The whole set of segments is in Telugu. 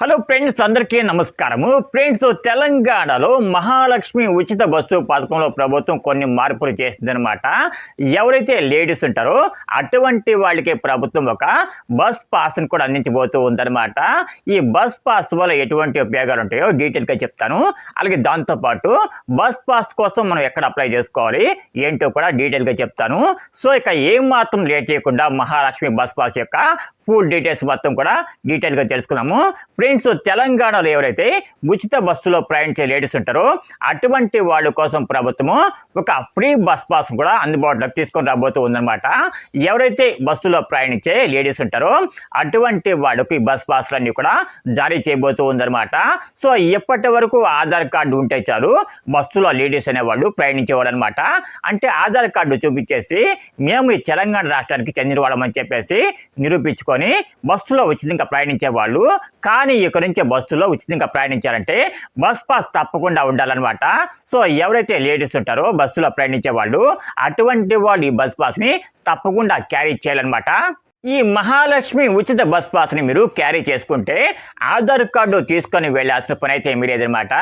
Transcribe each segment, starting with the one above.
హలో ఫ్రెండ్స్ అందరికీ నమస్కారము. ఫ్రెండ్స్ తెలంగాణలో మహాలక్ష్మి ఉచిత బస్సు పథకంలో ప్రభుత్వం కొన్ని మార్పులు చేసిందనమాట ఎవరైతే లేడీస్ ఉంటారో అటువంటి వాళ్ళకి ప్రభుత్వం ఒక బస్ పాస్ని కూడా అందించబోతూ ఉందన్నమాట. ఈ బస్ పాస్ వల్ల ఎటువంటి ఉపయోగాలు ఉంటాయో డీటెయిల్గా చెప్తాను. అలాగే దాంతోపాటు బస్ పాస్ కోసం మనం ఎక్కడ అప్లై చేసుకోవాలి ఏంటో కూడా డీటెయిల్గా చెప్తాను. సో ఇక ఏం మాత్రం లేట్ చేయకుండా మహాలక్ష్మి బస్ పాస్ యొక్క ఫుల్ డీటెయిల్స్ మొత్తం కూడా డీటెయిల్గా తెలుసుకున్నాము. ఫ్రెండ్స్ తెలంగాణలో ఎవరైతే ఉచిత బస్సులో ప్రయాణించే లేడీస్ ఉంటారో అటువంటి వాళ్ళ కోసం ప్రభుత్వము ఒక ఫ్రీ బస్ పాస్ కూడా అందుబాటులోకి తీసుకొని రాబోతూ ఉందన్నమాట. ఎవరైతే బస్సులో ప్రయాణించే లేడీస్ ఉంటారో అటువంటి వాళ్ళకి ఈ బస్ పాస్లన్నీ కూడా జారీ చేయబోతూ ఉందన్నమాట. సో ఎప్పటి వరకు ఆధార్ కార్డు ఉంటే చాలు బస్సులో లేడీస్ అనేవాళ్ళు ప్రయాణించేవాళ్ళు అనమాట అంటే ఆధార్ కార్డు చూపించేసి మేము ఈ తెలంగాణ రాష్ట్రానికి చెందిన వాళ్ళమని చెప్పేసి నిరూపించుకొని బస్సులో ఉచితంగా ప్రయాణించే వాళ్ళు. కానీ ఇక్కడ నుంచి బస్సులో ఉచితంగా ప్రయాణించాలంటే బస్ పాస్ తప్పకుండా ఉండాలన్నమాట. సో ఎవరైతే లేడీస్ ఉంటారో బస్సులో ప్రయాణించే వాళ్ళు అటువంటి వాళ్ళు ఈ బస్ పాస్ని తప్పకుండా క్యారీ చేయాలన్నమాట. ఈ మహాలక్ష్మి ఉచిత బస్ పాస్ని మీరు క్యారీ చేసుకుంటే ఆధార్ కార్డు తీసుకొని వెళ్ళాల్సిన పని అయితే ఏమీ లేదనమాట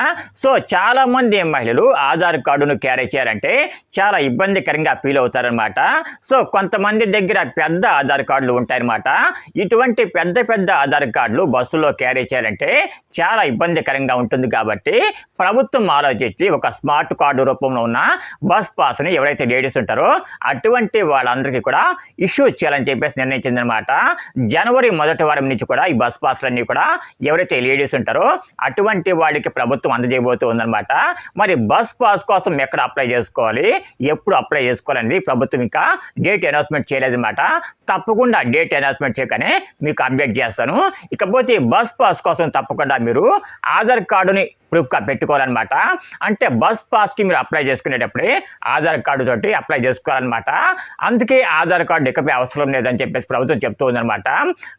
సో చాలామంది మహిళలు ఆధార్ కార్డును క్యారీ చేయాలంటే చాలా ఇబ్బందికరంగా ఫీల్ అవుతారనమాట సో కొంతమంది దగ్గర పెద్ద ఆధార్ కార్డులు ఉంటాయన్నమాట. ఇటువంటి పెద్ద పెద్ద ఆధార్ కార్డులు బస్సులో క్యారీ చేయాలంటే చాలా ఇబ్బందికరంగా ఉంటుంది కాబట్టి ప్రభుత్వం ఆలోచించి ఒక స్మార్ట్ కార్డు రూపంలో ఉన్న బస్ పాస్ని ఎవరైతే లేడీస్ ఉంటారో అటువంటి వాళ్ళందరికీ కూడా ఇష్యూ చేయాలని చెప్పేసి నిర్ణయించిందనమాట జనవరి మొదటి వారం నుంచి కూడా ఈ బస్ పాస్లన్నీ కూడా ఎవరైతే లేడీస్ ఉంటారో అటువంటి వాళ్ళకి ప్రభుత్వం అందజేయబోతూ ఉందన్నమాట మరి బస్ పాస్ కోసం ఎక్కడ అప్లై చేసుకోవాలి? ఎప్పుడు అప్లై చేసుకోవాలని ప్రభుత్వం ఇంకా డేట్ అనౌన్స్మెంట్ చేయలేదన్నమాట తప్పకుండా డేట్ అనౌన్స్మెంట్ చేయగానే మీకు అప్డేట్ చేస్తాను. ఇకపోతే బస్ పాస్ కోసం తప్పకుండా మీరు ఆధార్ కార్డుని ప్రూఫ్గా పెట్టుకోవాలన్నమాట అంటే బస్ పాస్కి మీరు అప్లై చేసుకునేటప్పుడే ఆధార్ కార్డు తోటి అప్లై చేసుకోవాలన్నమాట అందుకే ఆధార్ కార్డు ఇకపై అవసరం లేదని చెప్పేసి ప్రభుత్వం చెప్తూ ఉందన్నమాట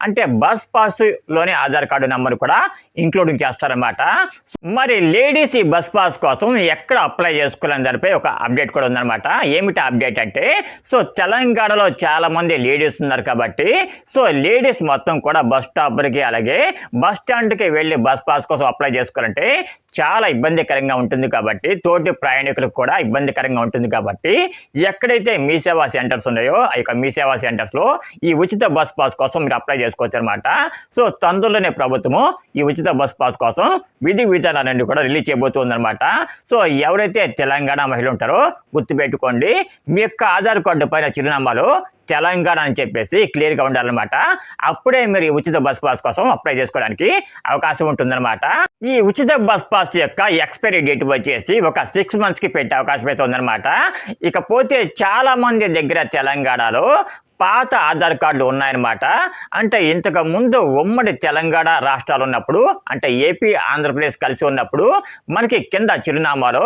అంటే బస్ పాస్లోనే ఆధార్ కార్డు నెంబర్ కూడా ఇంక్లూడింగ్ చేస్తారన్నమాట. మరి లేడీస్ ఈ బస్ పాస్ కోసం ఎక్కడ అప్లై చేసుకోవాలని దానిపై ఒక అప్డేట్ కూడా ఉందన్నమాట. ఏమిటి అప్డేట్ అంటే సో తెలంగాణలో చాలా మంది లేడీస్ ఉన్నారు కాబట్టి సో లేడీస్ మొత్తం కూడా బస్ స్టాప్కి అలాగే బస్ స్టాండ్కి వెళ్ళి బస్ పాస్ కోసం అప్లై చేసుకోవాలంటే చాలా ఇబ్బందికరంగా ఉంటుంది కాబట్టి తోటి ప్రయాణికులకు కూడా ఇబ్బందికరంగా ఉంటుంది కాబట్టి ఎక్కడైతే మీ సేవా సెంటర్స్ ఉన్నాయో ఆ యొక్క మీ సేవా సెంటర్స్లో ఈ ఉచిత బస్ పాస్ కోసం మీరు అప్లై చేసుకోవచ్చు అనమాట సో తొందరలోనే ప్రభుత్వము ఈ ఉచిత బస్ పాస్ కోసం విధి విధానాలన్నీ కూడా రిలీజ్ చేయబోతుందన్నమాట సో ఎవరైతే తెలంగాణ మహిళలు ఉంటారో గుర్తుపెట్టుకోండి మీ యొక్క ఆధార్ కార్డు పైన చిరునామాలు తెలంగాణ అని చెప్పేసి క్లియర్గా ఉండాలన్నమాట. అప్పుడే మీరు ఈ ఉచిత బస్ పాస్ కోసం అప్లై చేసుకోవడానికి అవకాశం ఉంటుందన్నమాట. ఈ ఉచిత బస్ పాస్ యొక్క ఎక్స్పైరీ డేట్ వచ్చేసి ఒక సిక్స్ మంత్స్కి పెట్టే అవకాశం అయితే ఉందన్నమాట. ఇకపోతే చాలామంది దగ్గర తెలంగాణలో పాత ఆధార్ కార్డులు ఉన్నాయన్నమాట. అంటే ఇంతకు ముందు ఉమ్మడి తెలంగాణ రాష్ట్రాలు ఉన్నప్పుడు అంటే ఏపీ ఆంధ్రప్రదేశ్ కలిసి ఉన్నప్పుడు మనకి కింద చిరునామాలో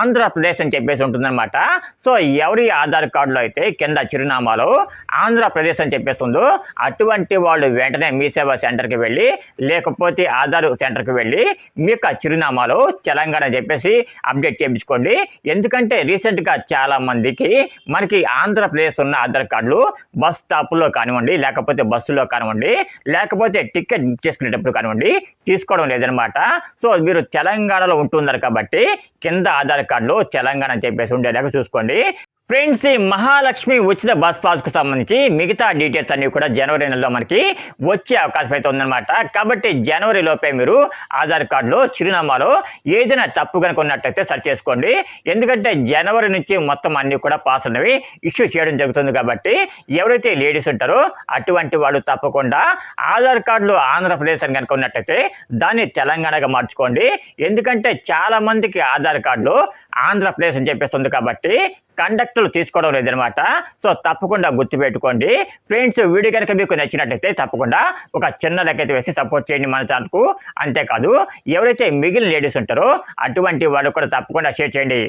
ఆంధ్రప్రదేశ్ అని చెప్పేసి ఉంటుందన్నమాట. సో ఎవరి ఆధార్ కార్డులో అయితే కింద చిరునామాలో ఆంధ్రప్రదేశ్ అని చెప్పేసి ఉందో అటువంటి వాళ్ళు వెంటనే మీ సేవా సెంటర్కి వెళ్ళి లేకపోతే ఆధార్ సెంటర్కి వెళ్ళి మీ యొక్క చిరునామాలో తెలంగాణ చెప్పేసి అప్డేట్ చేయించుకోండి. ఎందుకంటే రీసెంట్గా చాలా మందికి మనకి ఆంధ్రప్రదేశ్ ఉన్న ఆధార్ కార్డులు బస్ స్టాప్లో కానివ్వండి లేకపోతే బస్సులో కానివ్వండి లేకపోతే టికెట్ బుక్ చేసుకునేటప్పుడు కానివ్వండి తీసుకోవడం లేదనమాట సో మీరు తెలంగాణలో ఉంటున్నారు కాబట్టి కింద ఆధార్ కార్డులో తెలంగాణ అని చెప్పేసి ఉండేలాగా చూసుకోండి. ఫ్రెండ్స్ ఈ మహాలక్ష్మి ఉచిత బస్ పాస్కు సంబంధించి మిగతా డీటెయిల్స్ అన్ని కూడా జనవరి నెలలో మనకి వచ్చే అవకాశం అయితే ఉందన్నమాట. కాబట్టి జనవరి లోపే మీరు ఆధార్ కార్డులో చిరునామాలో ఏదైనా తప్పు కనుక ఉన్నట్టయితే సెర్చ్ చేసుకోండి. ఎందుకంటే జనవరి నుంచి మొత్తం అన్ని కూడా పాస్ అనేవి ఇష్యూ చేయడం జరుగుతుంది కాబట్టి ఎవరైతే లేడీస్ ఉంటారో అటువంటి వాళ్ళు తప్పకుండా ఆధార్ కార్డులో ఆంధ్రప్రదేశ్ అని కనుక ఉన్నట్టయితే దాన్ని తెలంగాణగా మార్చుకోండి. ఎందుకంటే చాలా మందికి ఆధార్ కార్డులో ఆంధ్రప్రదేశ్ అని చెప్పేస్తుంది కాబట్టి కండక్టర్లు తీసుకోవడం లేదనమాట సో తప్పకుండా గుర్తుపెట్టుకోండి. ఫ్రెండ్స్ వీడియో కనుక మీకు నచ్చినట్టయితే తప్పకుండా ఒక చిన్న లెక్క అయితే వేసి సపోర్ట్ చేయండి మన ఛానల్కు. అంతేకాదు ఎవరైతే మిగిలిన లేడీస్ ఉంటారో అటువంటి వాళ్ళు కూడా తప్పకుండా షేర్ చేయండి.